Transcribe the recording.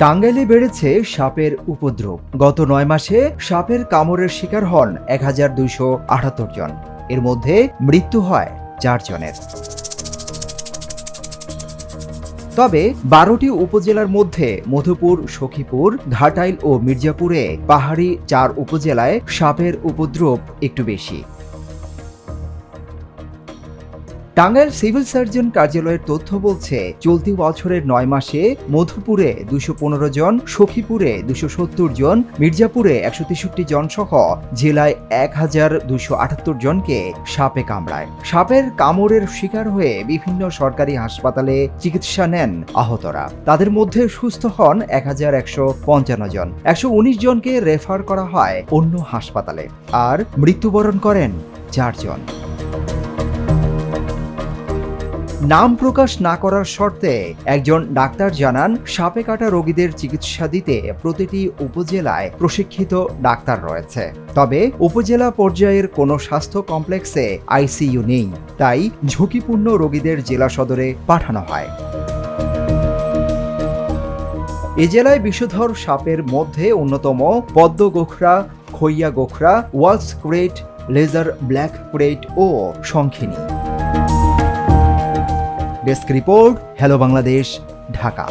টাঙ্গাইলে বেড়েছে সাপের উপদ্রব। গত নয় মাসে সাপের কামড়ের শিকার হন এক হাজার দুইশো আটাত্তর জন। এর মধ্যে মৃত্যু হয় চার জনের। তবে বারোটি উপজেলার মধ্যে মধুপুর, সখীপুর, ঘাটাইল ও মির্জাপুরে পাহাড়ি চার উপজেলায় সাপের উপদ্রব একটু বেশি। টাঙ্গাইল সিভিল সার্জন কার্যালয়ের তথ্য বলছে, চলতি বছরের নয় মাসে মধুপুরে দুশো পনেরো জন, সখীপুরে দুশো সত্তর জন, মির্জাপুরে একশো তেষট্টি জন সহ জেলায় এক হাজার দুশো আটাত্তর জনকে সাপে কামড়ায়। সাপের কামড়ের শিকার হয়ে বিভিন্ন সরকারি হাসপাতালে চিকিৎসা নেন আহতরা। তাদের মধ্যে সুস্থ হন এক হাজার একশো পঞ্চান্ন জন। একশো উনিশ জনকে রেফার করা হয় অন্য হাসপাতালে। আর মৃত্যুবরণ করেন চারজন। নাম প্রকাশ না করার শর্তে একজন ডাক্তার জানান, সাপে কাটা রোগীদের চিকিৎসা দিতে প্রতিটি উপজেলায় প্রশিক্ষিত ডাক্তার রয়েছে। তবে উপজেলা পর্যায়ের কোনো স্বাস্থ্য কমপ্লেক্সে আইসিইউ নেই, তাই ঝুঁকিপূর্ণ রোগীদের জেলা সদরে পাঠানো হয়। এ জেলায় বিষধর সাপের মধ্যে অন্যতম পদ্ম গোখরা, খইয়া গোখরা, Wall's krait, lesser black krait ও শঙ্খিনী। Desk report hello Bangladesh Dhaka